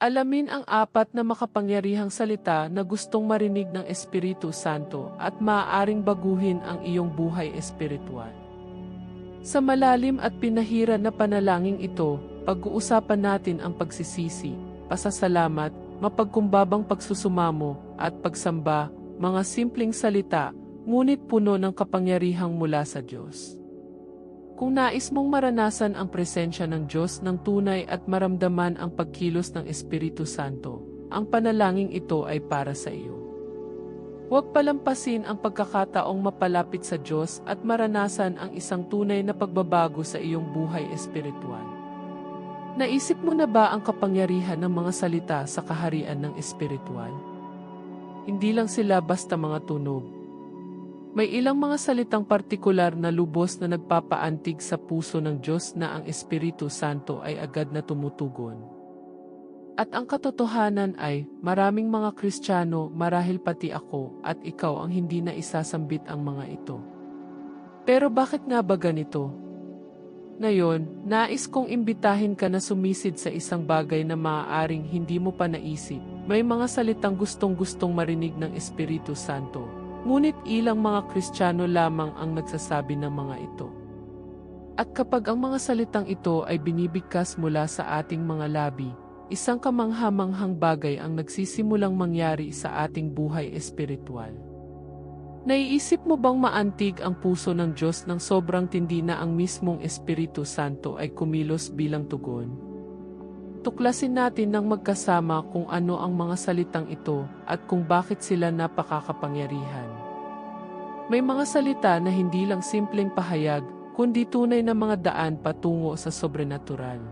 Alamin ang apat na makapangyarihang salita na gustong marinig ng Espiritu Santo at maaaring baguhin ang iyong buhay espiritual. Sa malalim at pinahira na panalangin ito, pag-uusapan natin ang pagsisisi, pasasalamat, mapagkumbabang pagsusumamo, at pagsamba, mga simpleng salita, ngunit puno ng kapangyarihang mula sa Diyos. Kung nais mong maranasan ang presensya ng Diyos ng tunay at maramdaman ang pagkilos ng Espiritu Santo, ang panalangin ito ay para sa iyo. Huwag palampasin ang pagkakataong mapalapit sa Diyos at maranasan ang isang tunay na pagbabago sa iyong buhay espiritual. Naisip mo na ba ang kapangyarihan ng mga salita sa kaharian ng espiritual? Hindi lang sila basta mga tunog, may ilang mga salitang partikular na lubos na nagpapaantig sa puso ng Diyos na ang Espiritu Santo ay agad na tumutugon. At ang katotohanan ay, maraming mga Kristiyano, marahil pati ako, at ikaw ang hindi na isasambit ang mga ito. Pero bakit nga ba ganito? Ngayon, nais kong imbitahin ka na sumisid sa isang bagay na maaaring hindi mo pa naisip. May mga salitang gustong-gustong marinig ng Espiritu Santo Ngunit ilang mga Kristiyano lamang ang nagsasabi ng mga ito. At kapag ang mga salitang ito ay binibigkas mula sa ating mga labi, isang kamanghamanghang bagay ang nagsisimulang mangyari sa ating buhay espiritual. Naiisip mo bang maantig ang puso ng Diyos ng sobrang tindi na ang mismong Espiritu Santo ay kumilos bilang tugon? Tuklasin natin ng magkasama kung ano ang mga salitang ito at kung bakit sila napakakapangyarihan. May mga salita na hindi lang simpleng pahayag, kundi tunay na mga daan patungo sa sobrenatural.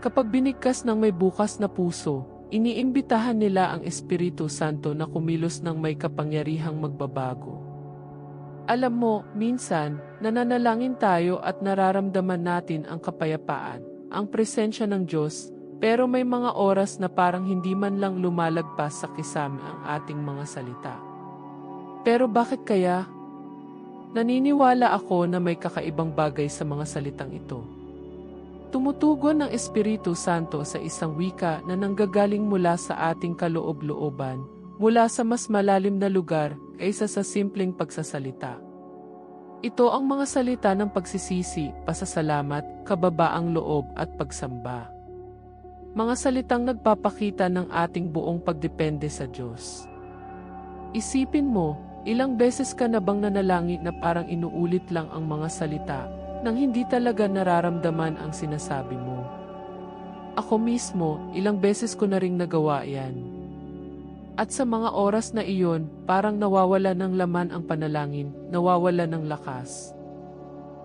Kapag binigkas ng may bukas na puso, iniimbitahan nila ang Espiritu Santo na kumilos ng may kapangyarihang magbabago. Alam mo, minsan, nananalangin tayo at nararamdaman natin ang kapayapaan ang presensya ng Diyos, pero may mga oras na parang hindi man lang lumalagpas sa kisame ang ating mga salita. Pero bakit kaya? Naniniwala ako na may kakaibang bagay sa mga salitang ito. Tumutugon ng Espiritu Santo sa isang wika na nanggagaling mula sa ating kaloob-looban, mula sa mas malalim na lugar kaysa sa simpleng pagsasalita. Ito ang mga salita ng pagsisisi, pasasalamat, kababaang loob at pagsamba. Mga salitang nagpapakita ng ating buong pagdepende sa Diyos. Isipin mo, ilang beses ka na bang nanalangin na parang inuulit lang ang mga salita nang hindi talaga nararamdaman ang sinasabi mo. Ako mismo, ilang beses ko na ring nagawa yan. At sa mga oras na iyon, parang nawawala ng laman ang panalangin, nawawala ng lakas.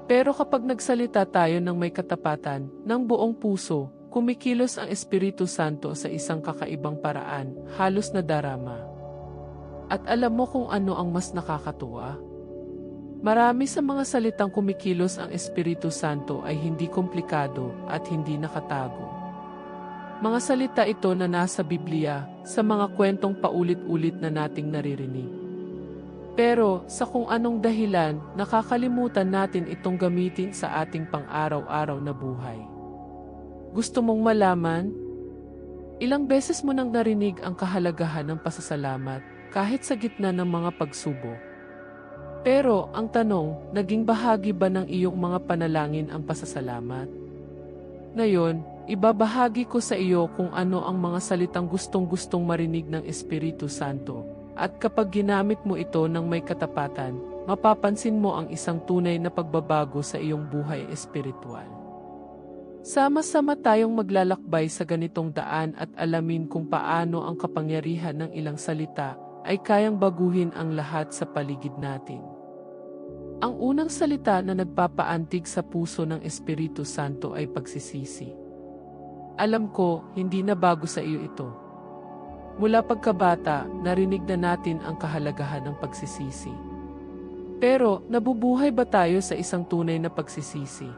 Pero kapag nagsalita tayo ng may katapatan, ng buong puso, kumikilos ang Espiritu Santo sa isang kakaibang paraan, halos na darama. At alam mo kung ano ang mas nakakatuwa? Marami sa mga salitang kumikilos ang Espiritu Santo ay hindi komplikado at hindi nakatago. Mga salita ito na nasa Biblia, sa mga kwentong paulit-ulit na nating naririnig. Pero sa kung anong dahilan, nakakalimutan natin itong gamitin sa ating pang-araw-araw na buhay. Gusto mong malaman? Ilang beses mo nang narinig ang kahalagahan ng pasasalamat kahit sa gitna ng mga pagsubok. Pero ang tanong, naging bahagi ba ng iyong mga panalangin ang pasasalamat? Ngayon, Ibabahagi ko sa iyo kung ano ang mga salitang gustong-gustong marinig ng Espiritu Santo. At kapag ginamit mo ito ng may katapatan, mapapansin mo ang isang tunay na pagbabago sa iyong buhay espiritual. Sama-sama tayong maglalakbay sa ganitong daan at alamin kung paano ang kapangyarihan ng ilang salita ay kayang baguhin ang lahat sa paligid natin. Ang unang salita na nagpapaantig sa puso ng Espiritu Santo ay pagsisisi. Alam ko, hindi na bago sa iyo ito. Mula pagkabata, narinig na natin ang kahalagahan ng pagsisisi. Pero, nabubuhay ba tayo sa isang tunay na pagsisisi?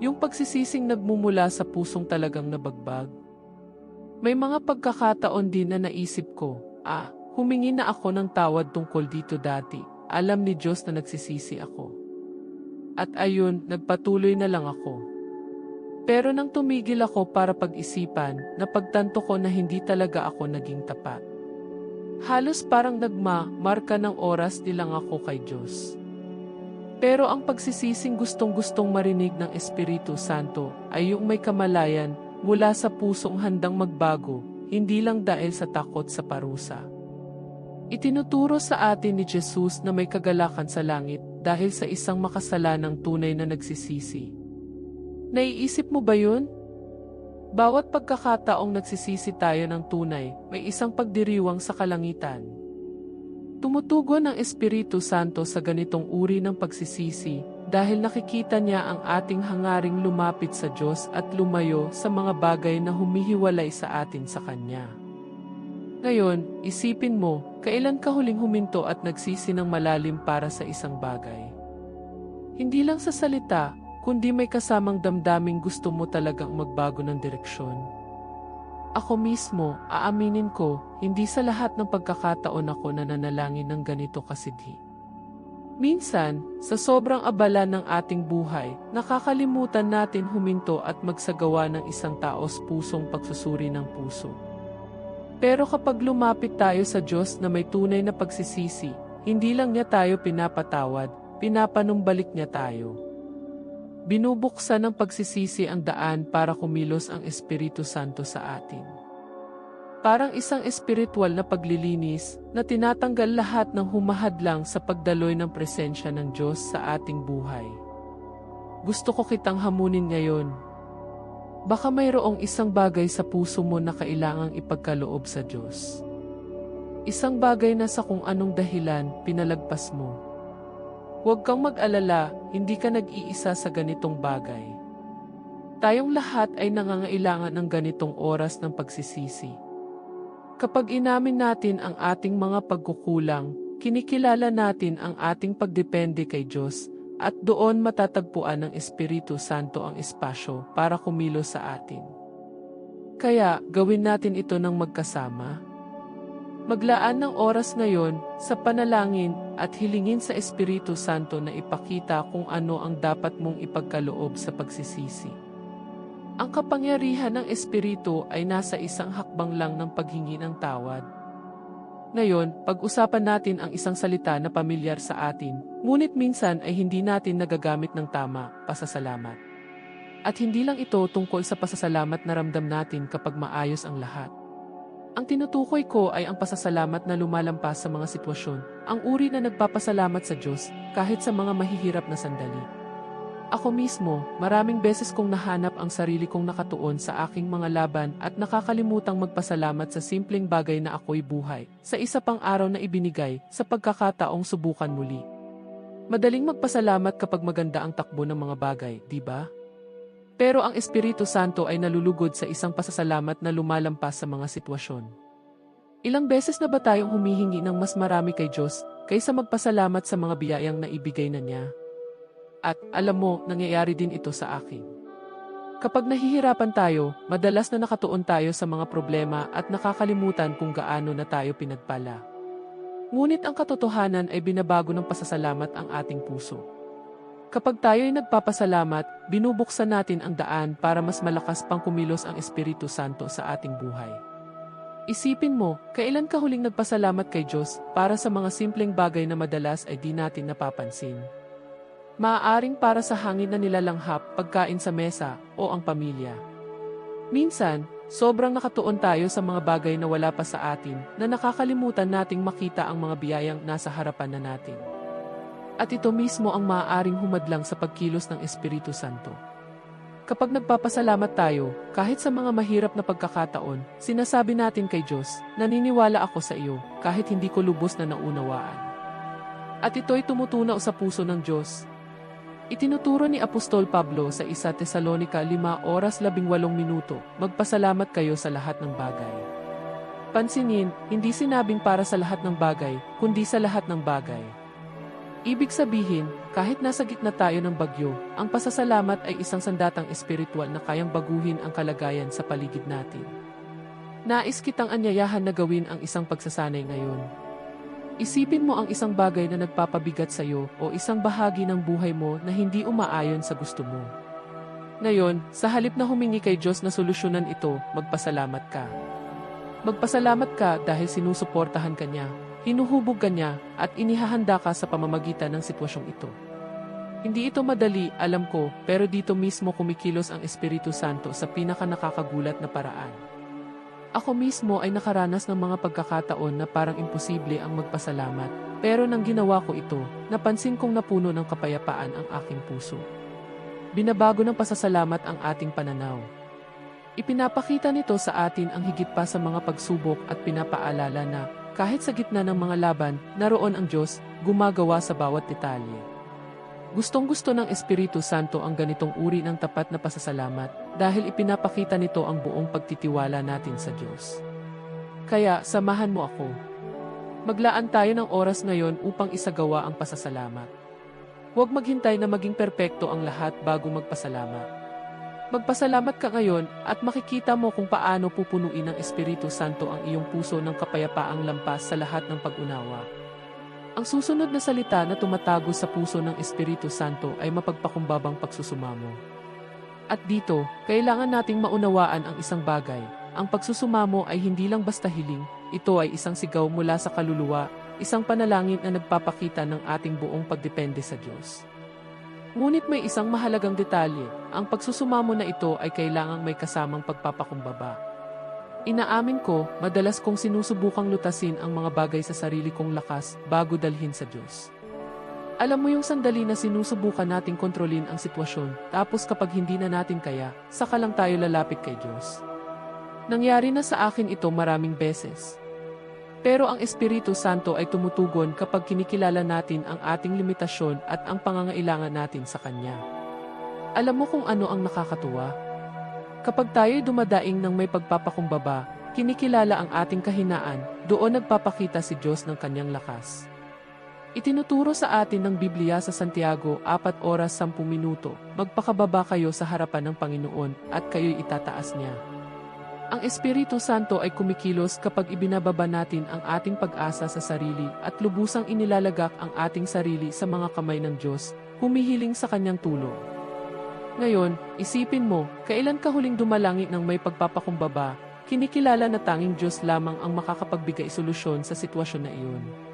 Yung pagsisising nagmumula sa pusong talagang nabagbag? May mga pagkakataon din na naisip ko, ah, humingi na ako ng tawad tungkol dito dati. Alam ni Diyos na nagsisisi ako. At ayun, nagpatuloy na lang ako. Pero nang tumigil ako para pag-isipan, napagtanto ko na hindi talaga ako naging tapat. Halos parang nagma, marka ng oras nilang ako kay Diyos. Pero ang pagsisising gustong-gustong marinig ng Espiritu Santo ay yung may kamalayan mula sa pusong handang magbago, hindi lang dahil sa takot sa parusa. Itinuturo sa atin ni Jesus na may kagalakan sa langit dahil sa isang makasalanang tunay na nagsisisi. Naiisip mo ba yun? Bawat pagkakataong nagsisisi tayo ng tunay, may isang pagdiriwang sa kalangitan. Tumutugon ang Espiritu Santo sa ganitong uri ng pagsisisi dahil nakikita niya ang ating hangaring lumapit sa Diyos at lumayo sa mga bagay na humihiwalay sa atin sa Kanya. Ngayon, isipin mo, kailan ka huling huminto at nagsisi ng malalim para sa isang bagay? Hindi lang sa salita, kundi may kasamang damdaming gusto mo talagang magbago ng direksyon. Ako mismo, aaminin ko, hindi sa lahat ng pagkakataon ako nananalangin ng ganito kasidhi. Minsan, sa sobrang abala ng ating buhay, nakakalimutan natin huminto at magsagawa ng isang taos pusong pagsusuri ng puso. Pero kapag lumapit tayo sa Diyos na may tunay na pagsisisi, hindi lang niya tayo pinapatawad, pinapanumbalik niya tayo. Binubuksan ng pagsisisi ang daan para kumilos ang Espiritu Santo sa atin. Parang isang espiritual na paglilinis na tinatanggal lahat ng humahadlang sa pagdaloy ng presensya ng Diyos sa ating buhay. Gusto ko kitang hamunin ngayon. Baka mayroong isang bagay sa puso mo na kailangang ipagkaloob sa Diyos. Isang bagay na sa kung anong dahilan pinalagpas mo. Huwag kang mag-alala, hindi ka nag-iisa sa ganitong bagay. Tayong lahat ay nangangailangan ng ganitong oras ng pagsisisi. Kapag inamin natin ang ating mga pagkukulang, kinikilala natin ang ating pagdepende kay Diyos, at doon matatagpuan ng Espiritu Santo ang espasyo para kumilos sa atin. Kaya, gawin natin ito ng magkasama. Maglaan ng oras ngayon sa panalangin at hilingin sa Espiritu Santo na ipakita kung ano ang dapat mong ipagkaloob sa pagsisisi. Ang kapangyarihan ng Espiritu ay nasa isang hakbang lang ng paghingi ng tawad. Ngayon, pag-usapan natin ang isang salita na pamilyar sa atin, ngunit minsan ay hindi natin nagagamit ng tama, pasasalamat. At hindi lang ito tungkol sa pasasalamat na ramdam natin kapag maayos ang lahat. Ang tinutukoy ko ay ang pasasalamat na lumalampas sa mga sitwasyon, ang uri na nagpapasalamat sa Diyos kahit sa mga mahihirap na sandali. Ako mismo, maraming beses kong nahanap ang sarili kong nakatuon sa aking mga laban at nakakalimutang magpasalamat sa simpleng bagay na ako'y buhay, sa isa pang araw na ibinigay, sa pagkakataong subukan muli. Madaling magpasalamat kapag maganda ang takbo ng mga bagay, di ba? Pero ang Espiritu Santo ay nalulugod sa isang pasasalamat na lumalampas sa mga sitwasyon. Ilang beses na ba tayong humihingi ng mas marami kay Diyos kaysa magpasalamat sa mga biyayang naibigay na niya? At alam mo, nangyayari din ito sa akin. Kapag nahihirapan tayo, madalas na nakatuon tayo sa mga problema at nakakalimutan kung gaano na tayo pinagpala. Ngunit ang katotohanan ay binabago ng pasasalamat ang ating puso. Kapag tayo ay nagpapasalamat, binubuksan natin ang daan para mas malakas pang kumilos ang Espiritu Santo sa ating buhay. Isipin mo, kailan ka huling nagpasalamat kay Diyos para sa mga simpleng bagay na madalas ay di natin napapansin? Maaaring para sa hangin na nilalanghap, pagkain sa mesa, o ang pamilya. Minsan, sobrang nakatuon tayo sa mga bagay na wala pa sa atin na nakakalimutan nating makita ang mga biyayang nasa harapan na natin. At ito mismo ang maaaring humadlang sa pagkilos ng Espiritu Santo. Kapag nagpapasalamat tayo, kahit sa mga mahirap na pagkakataon, sinasabi natin kay Diyos, naniniwala ako sa iyo, kahit hindi ko lubos na naunawaan. At ito'y tumutunaw sa puso ng Diyos. Itinuturo ni Apostol Pablo sa 1 Tesalonika 5 oras 18 minuto, magpasalamat kayo sa lahat ng bagay. Pansinin, hindi sinabing para sa lahat ng bagay, kundi sa lahat ng bagay. Ibig sabihin, kahit nasa gitna tayo ng bagyo, ang pasasalamat ay isang sandatang espiritual na kayang baguhin ang kalagayan sa paligid natin. Nais kitang anyayahan na gawin ang isang pagsasanay ngayon. Isipin mo ang isang bagay na nagpapabigat sa iyo o isang bahagi ng buhay mo na hindi umaayon sa gusto mo. Ngayon, sa halip na humingi kay Diyos na solusyonan ito, magpasalamat ka. Magpasalamat ka dahil sinusuportahan ka niya, hinuhubog ka niya, at inihahanda ka sa pamamagitan ng sitwasyong ito. Hindi ito madali, alam ko, pero dito mismo kumikilos ang Espiritu Santo sa pinaka nakakagulat na paraan. Ako mismo ay nakaranas ng mga pagkakataon na parang imposible ang magpasalamat, pero nang ginawa ko ito, napansin kong napuno ng kapayapaan ang aking puso. Binabago ng pasasalamat ang ating pananaw. Ipinapakita nito sa atin ang higit pa sa mga pagsubok at pinapaalala na kahit sa gitna ng mga laban, naroon ang Diyos, gumagawa sa bawat detalye. Gustong gusto ng Espiritu Santo ang ganitong uri ng tapat na pasasalamat dahil ipinapakita nito ang buong pagtitiwala natin sa Diyos. Kaya, samahan mo ako. Maglaan tayo ng oras ngayon upang isagawa ang pasasalamat. Huwag maghintay na maging perpekto ang lahat bago magpasalamat. Magpasalamat ka ngayon at makikita mo kung paano pupunuin ng Espiritu Santo ang iyong puso ng kapayapaang lampas sa lahat ng pag-unawa. Ang susunod na salita na tumatago sa puso ng Espiritu Santo ay mapagpakumbabang pagsusumamo. At dito, kailangan nating maunawaan ang isang bagay. Ang pagsusumamo ay hindi lang basta hiling, ito ay isang sigaw mula sa kaluluwa, isang panalangin na nagpapakita ng ating buong pagdepende sa Diyos. Ngunit may isang mahalagang detalye, ang pagsusumamo na ito ay kailangang may kasamang pagpapakumbaba. Inaamin ko, madalas kong sinusubukang lutasin ang mga bagay sa sarili kong lakas bago dalhin sa Diyos. Alam mo yung sandali na sinusubukan nating kontrolin ang sitwasyon, tapos kapag hindi na natin kaya, saka lang tayo lalapit kay Diyos. Nangyari na sa akin ito maraming beses. Pero ang Espiritu Santo ay tumutugon kapag kinikilala natin ang ating limitasyon at ang pangangailangan natin sa Kanya. Alam mo kung ano ang nakakatuwa? Kapag tayo'y dumadaing ng may pagpapakumbaba, kinikilala ang ating kahinaan, doon nagpapakita si Diyos ng kanyang lakas. Itinuturo sa atin ng Biblia sa Santiago 4 oras 10 minuto, magpakababa kayo sa harapan ng Panginoon at kayo'y itataas niya. Ang Espiritu Santo ay kumikilos kapag ibinababa natin ang ating pag-asa sa sarili at lubusang inilalagak ang ating sarili sa mga kamay ng Diyos, humihiling sa kanyang tulong. Ngayon, isipin mo, kailan ka huling dumalangi ng may pagpapakumbaba, kinikilala na tanging Diyos lamang ang makakapagbigay solusyon sa sitwasyon na iyon.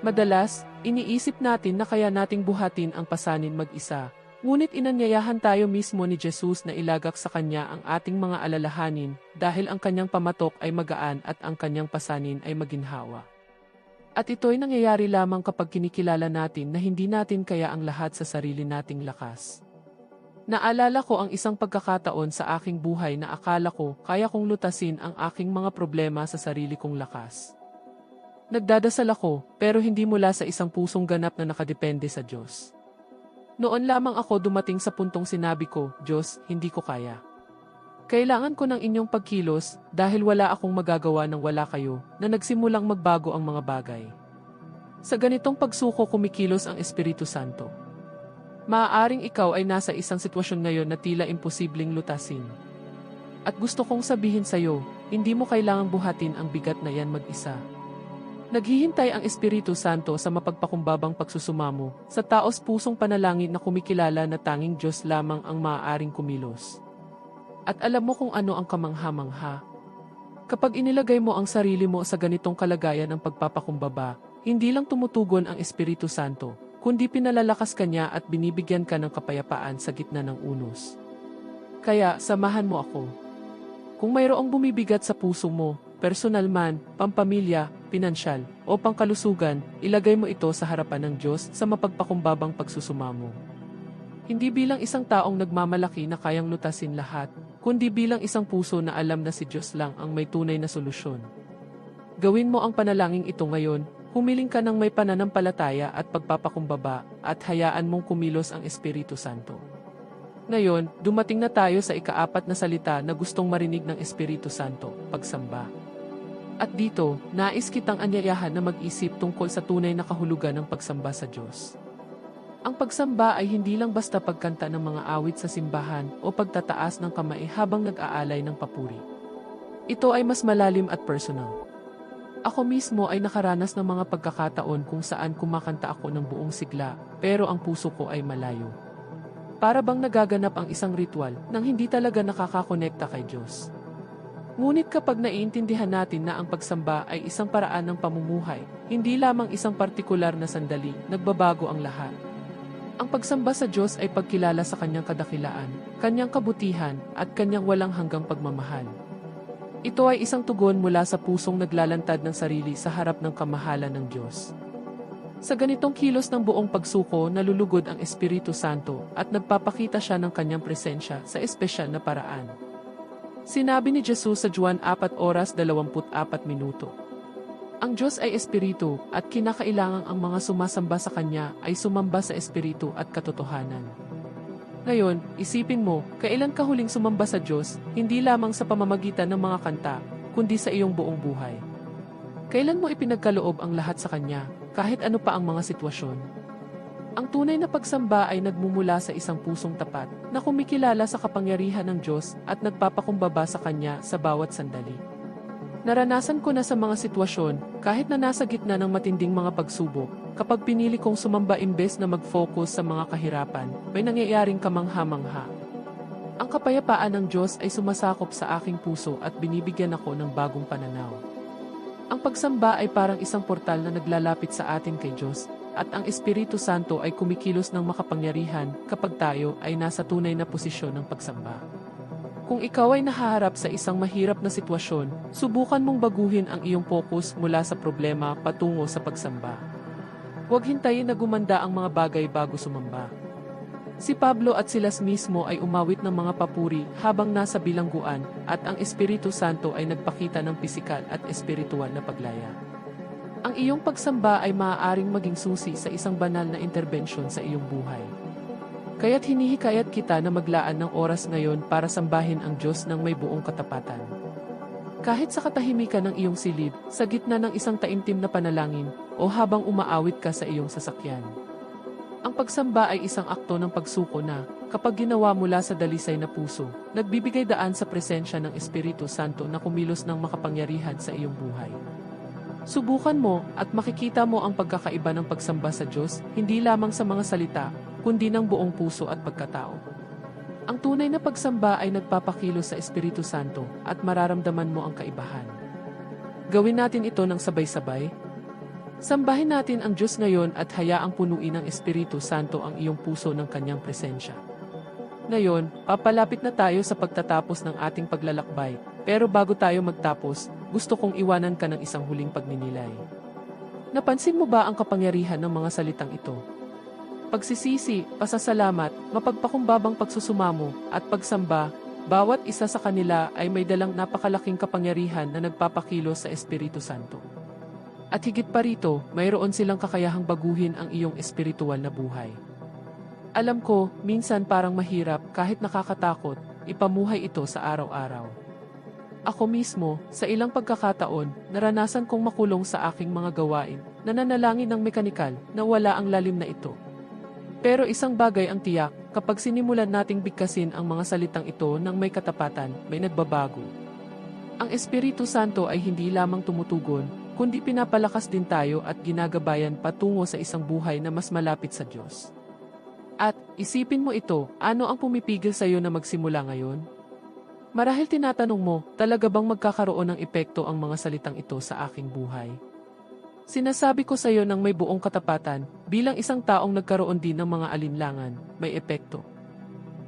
Madalas, iniisip natin na kaya nating buhatin ang pasanin mag-isa, ngunit inanyayahan tayo mismo ni Jesus na ilagak sa Kanya ang ating mga alalahanin dahil ang Kanyang pamatok ay magaan at ang Kanyang pasanin ay maginhawa. At ito'y nangyayari lamang kapag kinikilala natin na hindi natin kaya ang lahat sa sarili nating lakas. Naalala ko ang isang pagkakataon sa aking buhay na akala ko kaya kong lutasin ang aking mga problema sa sarili kong lakas. Nagdadasal ako, pero hindi mula sa isang pusong ganap na nakadepende sa Diyos. Noon lamang ako dumating sa puntong sinabi ko, Diyos, hindi ko kaya. Kailangan ko ng inyong pagkilos dahil wala akong magagawa ng wala kayo na nagsimulang magbago ang mga bagay. Sa ganitong pagsuko kumikilos ang Espiritu Santo. Maaaring ikaw ay nasa isang sitwasyon ngayon na tila imposibleng lutasin. At gusto kong sabihin sa iyo, hindi mo kailangang buhatin ang bigat na yan mag-isa. Naghihintay ang Espiritu Santo sa mapagpakumbabang pagsusumamo, sa taos pusong panalangin na kumikilala na tanging Diyos lamang ang maaaring kumilos. At alam mo kung ano ang kamangha-mangha. Kapag inilagay mo ang sarili mo sa ganitong kalagayan ng pagpapakumbaba, hindi lang tumutugon ang Espiritu Santo, kundi pinalalakas ka niya at binibigyan ka ng kapayapaan sa gitna ng unos. Kaya, samahan mo ako. Kung mayroong bumibigat sa puso mo, personal man, pampamilya, pinansyal, o pangkalusugan, ilagay mo ito sa harapan ng Diyos sa mapagpakumbabang pagsusumamo. Hindi bilang isang taong nagmamalaki na kayang lutasin lahat, kundi bilang isang puso na alam na si Diyos lang ang may tunay na solusyon. Gawin mo ang panalangin ito ngayon, humiling ka ng may pananampalataya at pagpapakumbaba, at hayaan mong kumilos ang Espiritu Santo. Ngayon, dumating na tayo sa ikaapat na salita na gustong marinig ng Espiritu Santo, pagsamba. At dito, nais kitang anyayahan na mag-isip tungkol sa tunay na kahulugan ng pagsamba sa Diyos. Ang pagsamba ay hindi lang basta pagkanta ng mga awit sa simbahan o pagtataas ng kamay habang nag-aalay ng papuri. Ito ay mas malalim at personal. Ako mismo ay nakaranas ng mga pagkakataon kung saan kumakanta ako ng buong sigla, pero ang puso ko ay malayo. Para bang nagaganap ang isang ritual nang hindi talaga nakakakonekta kay Diyos. Ngunit kapag naiintindihan natin na ang pagsamba ay isang paraan ng pamumuhay, hindi lamang isang partikular na sandali, nagbabago ang lahat. Ang pagsamba sa Diyos ay pagkilala sa kanyang kadakilaan, kanyang kabutihan, at kanyang walang hanggang pagmamahal. Ito ay isang tugon mula sa pusong naglalantad ng sarili sa harap ng kamahalan ng Diyos. Sa ganitong kilos ng buong pagsuko, nalulugod ang Espiritu Santo at nagpapakita siya ng kanyang presensya sa espesyal na paraan. Sinabi ni Jesus sa Juan 4 oras 24 minuto. Ang Diyos ay Espiritu at kinakailangang ang mga sumasamba sa Kanya ay sumamba sa Espiritu at katotohanan. Ngayon, isipin mo, kailan ka huling sumamba sa Diyos, hindi lamang sa pamamagitan ng mga kanta, kundi sa iyong buong buhay. Kailan mo ipinagkaloob ang lahat sa Kanya, kahit ano pa ang mga sitwasyon? Ang tunay na pagsamba ay nagmumula sa isang pusong tapat na kumikilala sa kapangyarihan ng Diyos at nagpapakumbaba sa Kanya sa bawat sandali. Naranasan ko na sa mga sitwasyon, kahit na nasa gitna ng matinding mga pagsubok, kapag pinili kong sumamba imbes na mag-focus sa mga kahirapan, may nangyayaring kamangha-mangha. Ang kapayapaan ng Diyos ay sumasakop sa aking puso at binibigyan ako ng bagong pananaw. Ang pagsamba ay parang isang portal na naglalapit sa atin kay Diyos, at ang Espiritu Santo ay kumikilos ng makapangyarihan kapag tayo ay nasa tunay na posisyon ng pagsamba. Kung ikaw ay nahaharap sa isang mahirap na sitwasyon, subukan mong baguhin ang iyong focus mula sa problema patungo sa pagsamba. Huwag hintayin na gumanda ang mga bagay bago sumamba. Si Pablo at Silas mismo ay umawit ng mga papuri habang nasa bilangguan at ang Espiritu Santo ay nagpakita ng pisikal at espiritual na paglaya. Ang iyong pagsamba ay maaaring maging susi sa isang banal na interbensyon sa iyong buhay. Kaya't hinihikayat kita na maglaan ng oras ngayon para sambahin ang Diyos ng may buong katapatan. Kahit sa katahimikan ng iyong silid, sa gitna ng isang taimtim na panalangin, o habang umaawit ka sa iyong sasakyan. Ang pagsamba ay isang akto ng pagsuko na, kapag ginawa mula sa dalisay na puso, nagbibigay daan sa presensya ng Espiritu Santo na kumilos ng makapangyarihan sa iyong buhay. Subukan mo at makikita mo ang pagkakaiba ng pagsamba sa Diyos, hindi lamang sa mga salita, kundi ng buong puso at pagkatao. Ang tunay na pagsamba ay nagpapakilos sa Espiritu Santo at mararamdaman mo ang kaibahan. Gawin natin ito ng sabay-sabay. Sambahin natin ang Diyos ngayon at hayaang punuin ng Espiritu Santo ang iyong puso ng kanyang presensya. Ngayon, papalapit na tayo sa pagtatapos ng ating paglalakbay, pero bago tayo magtapos, gusto kong iwanan ka ng isang huling pagninilay. Napansin mo ba ang kapangyarihan ng mga salitang ito? Pagsisisi, pasasalamat, mapagpakumbabang pagsusumamo, at pagsamba, bawat isa sa kanila ay may dalang napakalaking kapangyarihan na nagpapakilos sa Espiritu Santo. At higit pa rito, mayroon silang kakayahang baguhin ang iyong espiritual na buhay. Alam ko, minsan parang mahirap kahit nakakatakot, ipamuhay ito sa araw-araw. Ako mismo, sa ilang pagkakataon, naranasan kong makulong sa aking mga gawain, na nanalangin ng mekanikal na wala ang lalim na ito. Pero isang bagay ang tiyak, kapag sinimulan nating bigkasin ang mga salitang ito ng may katapatan, may nagbabago. Ang Espiritu Santo ay hindi lamang tumutugon, kundi pinapalakas din tayo at ginagabayan patungo sa isang buhay na mas malapit sa Diyos. At, isipin mo ito, ano ang pumipigil sa iyo na magsimula ngayon? Marahil tinatanong mo, talaga bang magkakaroon ng epekto ang mga salitang ito sa aking buhay? Sinasabi ko sa iyo ng may buong katapatan, bilang isang taong nagkaroon din ng mga alinlangan, may epekto.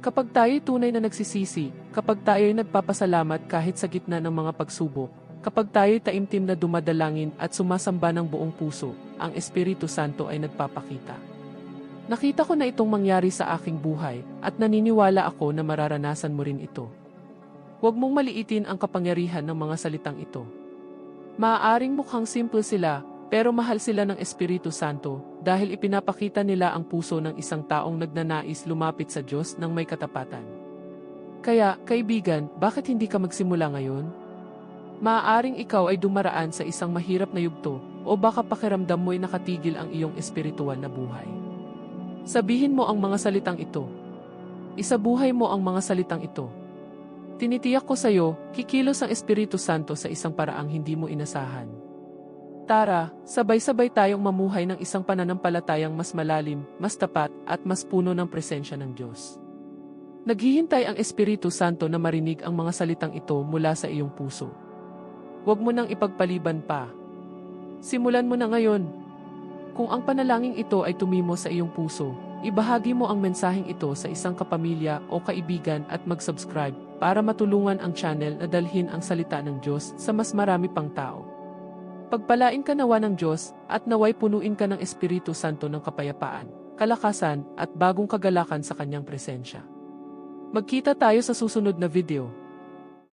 Kapag tayo'y tunay na nagsisisi, kapag tayo'y nagpapasalamat kahit sa gitna ng mga pagsubok, kapag tayo'y taimtim na dumadalangin at sumasamba ng buong puso, ang Espiritu Santo ay nagpapakita. Nakita ko na itong mangyari sa aking buhay at naniniwala ako na mararanasan mo rin ito. Huwag mong maliitin ang kapangyarihan ng mga salitang ito. Maaaring mukhang simple sila, pero mahal sila ng Espiritu Santo dahil ipinapakita nila ang puso ng isang taong nagnanais lumapit sa Diyos ng may katapatan. Kaya, kaibigan, bakit hindi ka magsimula ngayon? Maaaring ikaw ay dumaraan sa isang mahirap na yugto o baka pakiramdam mo'y nakatigil ang iyong espiritual na buhay. Sabihin mo ang mga salitang ito. Isabuhay mo ang mga salitang ito. Tinitiyak ko sa iyo, kikilos ang Espiritu Santo sa isang paraang hindi mo inasahan. Tara, sabay-sabay tayong mamuhay ng isang pananampalatayang mas malalim, mas tapat, at mas puno ng presensya ng Diyos. Naghihintay ang Espiritu Santo na marinig ang mga salitang ito mula sa iyong puso. Huwag mo nang ipagpaliban pa. Simulan mo na ngayon. Kung ang panalangin ito ay tumimo sa iyong puso, ibahagi mo ang mensaheng ito sa isang kapamilya o kaibigan at mag-subscribe para matulungan ang channel na dalhin ang salita ng Diyos sa mas marami pang tao. Pagpalain ka nawa ng Diyos at naway punuin ka ng Espiritu Santo ng kapayapaan, kalakasan at bagong kagalakan sa kanyang presensya. Magkita tayo sa susunod na video.